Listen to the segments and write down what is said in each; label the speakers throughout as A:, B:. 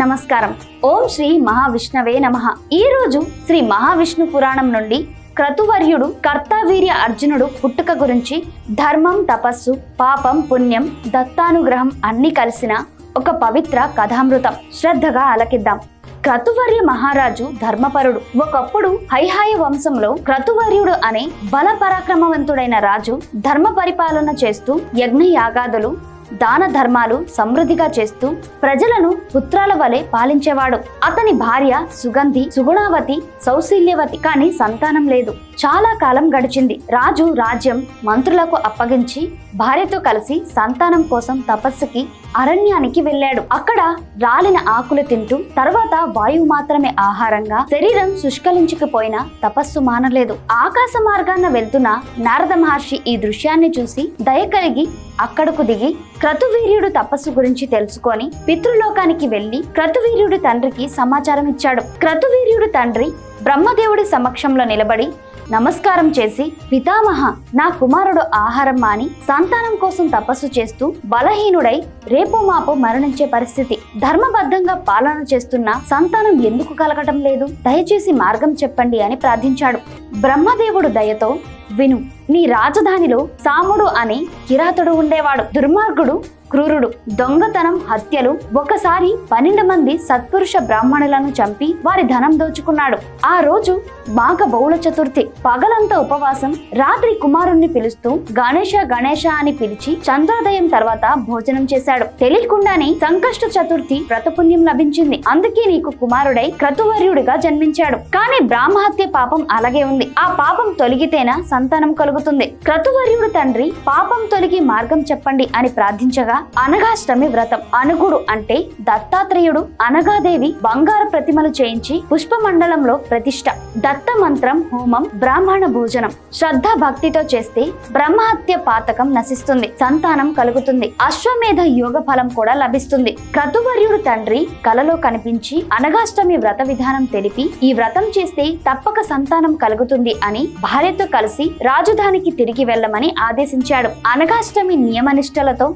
A: నమస్కారం. ఓం శ్రీ మహావిష్ణవే నమ. ఈ రోజు శ్రీ మహావిష్ణు పురాణం నుండి క్రతువర్యుడు కర్తవీర్య అర్జునుడు పుట్టుక గురించి ధర్మం తపస్సు పాపం పుణ్యం దత్తానుగ్రహం అన్ని కలిసిన ఒక పవిత్ర కథామృతం. శ్రద్ధగా అలకిద్దాం క్రతువర్య మహారాజు ధర్మపరుడు. ఒకప్పుడు హైహాయ వంశంలో క్రతువర్యుడు అనే బల పరాక్రమవంతుడైన రాజు ధర్మ పరిపాలన చేస్తూ యజ్ఞ యాగాదులు దాన ధర్మాలు సమృద్ధిగా చేస్తూ ప్రజలను పుత్రాల వలె పాలించేవాడు. అతని భార్య సుగంధి సుగుణావతి సౌశీల్యవతి కానీ సంతానం లేదు. చాలా కాలం గడిచింది. రాజు రాజ్యం మంత్రులకు అప్పగించి భార్యతో కలిసి సంతానం కోసం తపస్సుకి అరణ్యానికి వెళ్ళాడు. అక్కడ రాలిన ఆకులు తింటూ తర్వాత వాయువు మాత్రమే ఆహారంగా శరీరం శుష్కలించుకుపోయినా తపస్సు మానలేదు. ఆకాశ మార్గాన వెళ్తున్న నారద మహర్షి ఈ దృశ్యాన్ని చూసి దయ కలిగి అక్కడకు దిగి క్రతువీర్యుడు తపస్సు గురించి తెలుసుకొని పితృలోకానికి వెళ్ళి క్రతువీర్యుడి తండ్రికి సమాచారం ఇచ్చాడు క్రతువీర్యుడు తండ్రి బ్రహ్మదేవుడి సమక్షంలో నిలబడి నమస్కారం చేసి పితామహ నా కుమారుడు ఆహారం మాని సంతానం కోసం తపస్సు చేస్తూ బలహీనుడై రేపో మాపో మరణించే పరిస్థితి. ధర్మబద్ధంగా పాలన చేస్తున్న సంతానం ఎందుకు కలగటం లేదు? దయచేసి మార్గం చెప్పండి అని ప్రార్థించాడు. బ్రహ్మదేవుడు దయతో విను నీ రాజధానిలో సాముడు అనే కిరాతుడు ఉండేవాడు. దుర్మార్గుడు క్రూరుడు. దొంగతనం హత్యలు ఒకసారి పన్నెండు మంది సత్పురుష బ్రాహ్మణులను చంపి వారి ధనం దోచుకున్నాడు. ఆ రోజు మాఘ బౌళ చతుర్థి. పగలంతా ఉపవాసం రాత్రి కుమారుణ్ణి పిలుస్తూ గణేష గణేష అని పిలిచి చంద్రోదయం తర్వాత భోజనం చేశాడు. తెలియకుండానే సంకష్ట చతుర్థి వ్రతపుణ్యం లభించింది. అందుకే నీకు కుమారుడై క్రతువర్యుడిగా జన్మించాడు. కానీ బ్రాహ్మహత్య పాపం అలాగే ఉంది. ఆ పాపం తొలగితేనా సంతానం కలుగుతుంది. క్రతువర్యుడు తండ్రి పాపం తొలగి మార్గం చెప్పండి అని ప్రార్థించగా అనగాష్టమి వ్రతం. అనుగుడు అంటే దత్తాత్రేయుడు అనగాదేవి బంగారు ప్రతిమలు చేయించి పుష్పమండలంలో ప్రతిష్ట. దత్త మంత్రం హోమం బ్రాహ్మణ భోజనం. శ్రద్ధ భక్తితో చేస్తే బ్రహ్మహత్య పాతకం నశిస్తుంది సంతానం కలుగుతుంది. అశ్వమేధ యోగ ఫలం కూడా లభిస్తుంది. క్రతువర్యుడు తండ్రి కలలో కనిపించి అనగాష్టమి వ్రత విధానం తెలిపి ఈ వ్రతం చేస్తే తప్పక సంతానం కలుగుతుంది అని భార్యతో కలిసి రాజధానికి తిరిగి వెళ్ళమని ఆదేశించాడు. అనగాష్టమి నియమనిష్టలతో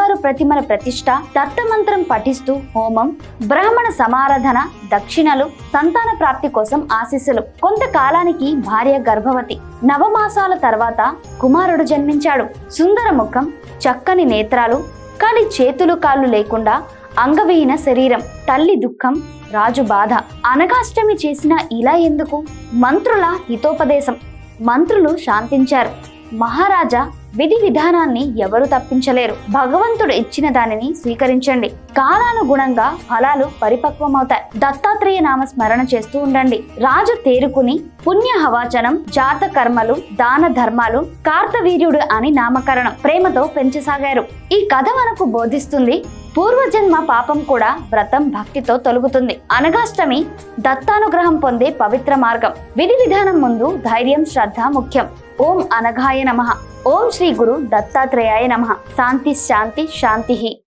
A: బంగారు ప్రతిమల ప్రతిష్ట దత్తమంత్రం పఠిస్తూ హోమం బ్రాహ్మణ సమారాధన దక్షిణలు సంతాన ప్రాప్తి కోసం ఆశీస్సులు. కొంతకాలానికి భార్య గర్భవతి. నవమాసాల తర్వాత కుమారుడు జన్మించాడు. సుందర ముఖం చక్కని నేత్రాలు కానీ చేతులు కాళ్ళు లేకుండా అంగవీన శరీరం తల్లి దుఃఖం రాజు బాధ. అనగాష్టమి చేసిన ఇలా ఎందుకు? మంత్రుల హితోపదేశం. మంత్రులు శాంతించారు. మహారాజా విధి విధానాన్ని ఎవరు తప్పించలేరు. భగవంతుడు ఇచ్చిన దానిని స్వీకరించండి. కాలానుగుణంగా ఫలాలు పరిపక్వమవుతాయి. దత్తాత్రేయ నామ స్మరణ చేస్తూ ఉండండి. రాజు తేరుకుని పుణ్య హవాచనం జాత కర్మలు దాన ధర్మాలు కార్తవీర్యుడు అని నామకరణం ప్రేమతో పెంచసాగారు. ఈ కథ మనకు బోధిస్తుంది పూర్వజన్మ పాపం కూడా వ్రతం భక్తితో తొలుగుతుంది. అనగాష్టమి దత్తానుగ్రహం పొందే పవిత్ర మార్గం. విధి విధానం ముందు ధైర్యం శ్రద్ధ ముఖ్యం. ఓం అనఘాయ నమ. ఓం శ్రీ గురు దత్తాత్రేయాయ నమ. శాంతి శాంతి శాంతి.